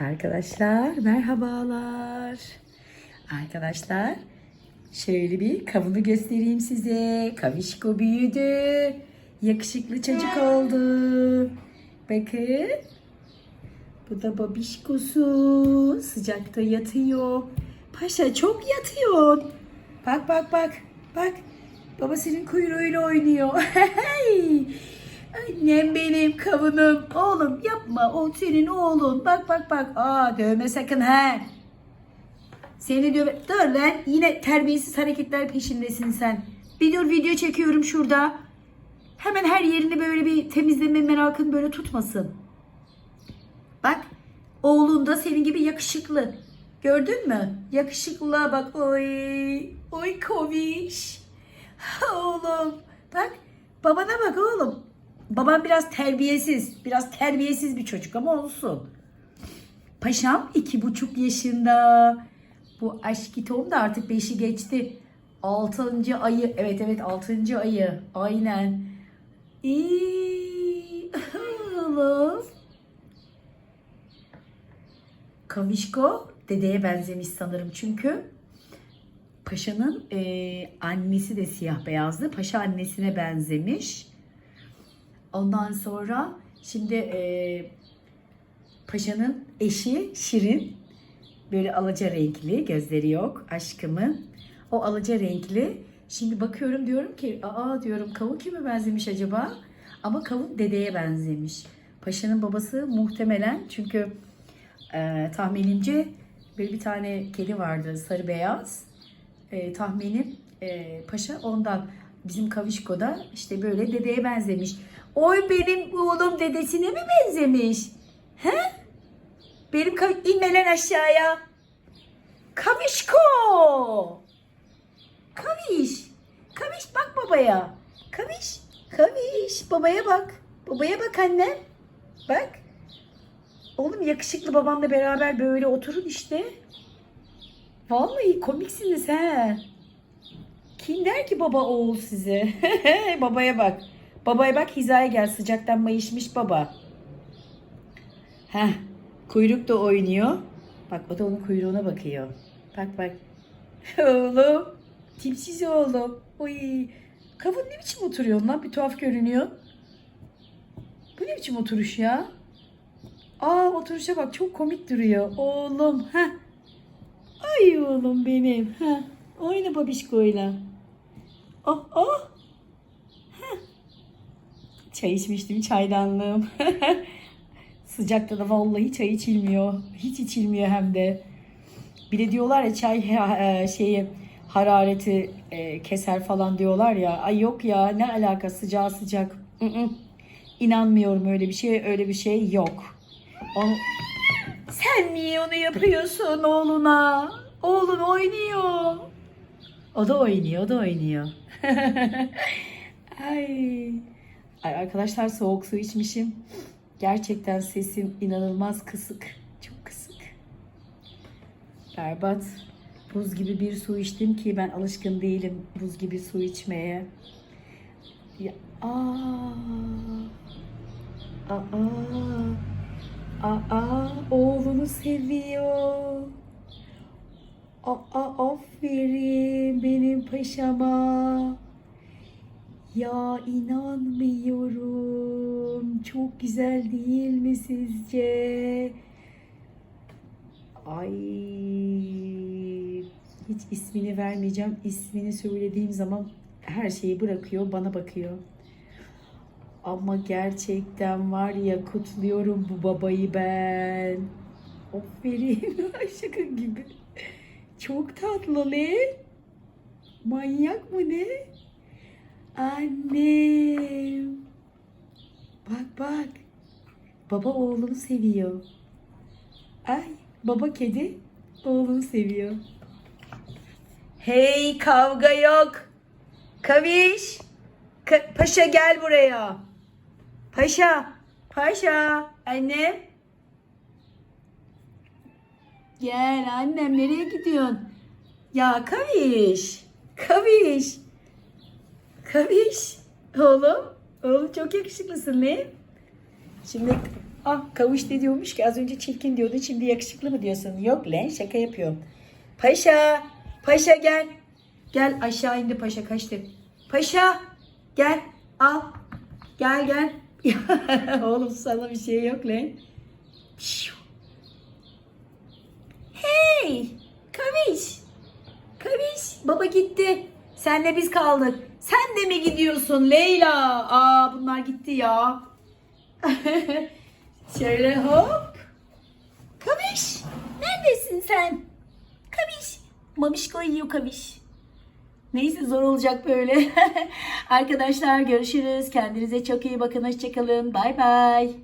Arkadaşlar merhabalar. Arkadaşlar şöyle bir kavunu göstereyim size. Kavişko büyüdü. Yakışıklı çocuk oldu. Bakın. Bu da babişkosu. Sıcakta yatıyor. Paşa çok yatıyor. Bak bak bak. Bak. Babasının kuyruğuyla oynuyor. Annem benim kavunum. Oğlum yapma. O senin oğlun. Bak bak bak. Aa dövme sakın he. Seni dövme. Dur lan. Yine terbiyesiz hareketler peşindesin sen. Bir dur video çekiyorum şurada. Hemen her yerini böyle bir temizleme merakın böyle tutmasın. Bak. Oğlun da senin gibi yakışıklı. Gördün mü? Yakışıklığa bak. Oy. Oy koviş. Oğlum. Bak. Babana. Babam biraz terbiyesiz. Biraz terbiyesiz bir çocuk ama olsun. Paşam iki buçuk yaşında. Bu aşkitom da artık beşi geçti. Altıncı ayı. Evet evet altıncı ayı. Aynen. İyi. Kavişko dedeye benzemiş sanırım çünkü Paşa'nın e, annesi de siyah beyazdı. Paşa annesine benzemiş. Ondan sonra şimdi e, Paşa'nın eşi Şirin böyle alaca renkli gözleri yok aşkımın. O alaca renkli. Şimdi bakıyorum diyorum ki aa diyorum kavun kime benzemiş acaba? Ama kavun dedeye benzemiş. Paşa'nın babası muhtemelen çünkü e, tahminimce böyle bir tane kedi vardı sarı beyaz. E, tahminim e, paşa ondan bizim Kavişko'da işte böyle dedeye benzemiş. Oy benim oğlum dedesine mi benzemiş? He? Benim kav- inme lan aşağıya. Kavişko. Kaviş. Kaviş bak babaya. Kaviş. Kaviş. Babaya bak. Babaya bak annem. Bak. Oğlum yakışıklı babamla beraber böyle oturun işte. Vallahi komiksiniz he. Kim der ki baba oğul size? Babaya bak. Babaya bak hizaya gel sıcaktan mayışmış baba. Heh. Kuyruk da oynuyor. Bak o da onun kuyruğuna bakıyor. Bak bak. oğlum. Tipsiz oğlum. Oy. Kavun ne biçim oturuyor lan? Bir tuhaf görünüyor. Bu ne biçim oturuş ya? Aa oturuşa bak çok komik duruyor. Oğlum. Heh. Ay oğlum benim. Heh. Oyna babişkoyla. Oh oh. Çay içmiştim çaydanlığım. Sıcakta da vallahi çay içilmiyor. Hiç içilmiyor hem de. Bir de diyorlar ya çay e, şeyi harareti e, keser falan diyorlar ya. Ay yok ya ne alaka sıcağı sıcak. İnanmıyorum öyle bir şey öyle bir şey yok. Onu... Sen niye onu yapıyorsun oğluna? Oğlun oynuyor. O da oynuyor, o da oynuyor. Ay. Ay arkadaşlar soğuk su içmişim. Gerçekten sesim inanılmaz kısık. Çok kısık. Berbat. Buz gibi bir su içtim ki ben alışkın değilim buz gibi su içmeye. Ya, aa. Aa. Aa, oğlunu seviyor. Aa, aferin benim paşama. Ya inanmıyorum. Çok güzel değil mi sizce? Ay hiç ismini vermeyeceğim. İsmini söylediğim zaman her şeyi bırakıyor, bana bakıyor. Ama gerçekten var ya kutluyorum bu babayı ben. Aferin. Şaka gibi. Çok tatlı ne? Manyak mı ne? Annem. Bak bak. Baba oğlunu seviyor. Ay baba kedi oğlunu seviyor. Hey kavga yok. Kaviş. Ka- Paşa gel buraya. Paşa. Paşa. Annem. Gel annem nereye gidiyorsun? Ya Kaviş. Kaviş. Kaviş. Oğlum. Oğlum çok yakışıklısın ne? Şimdi Ah kavuş ne diyormuş ki az önce çirkin diyordun şimdi yakışıklı mı diyorsun? Yok lan şaka yapıyorum. Paşa, paşa gel. Gel aşağı indi paşa kaçtı. Paşa gel al. Gel gel. Oğlum sana bir şey yok lan. Pişu. Hey kaviş. Kaviş baba gitti. Senle biz kaldık. Sen de mi gidiyorsun Leyla? Aa bunlar gitti ya. Şöyle hop. Kaviş. Neredesin sen? Kaviş. Mamişko yiyor kaviş. Neyse zor olacak böyle. Arkadaşlar görüşürüz. Kendinize çok iyi bakın. Hoşçakalın. Bay bay.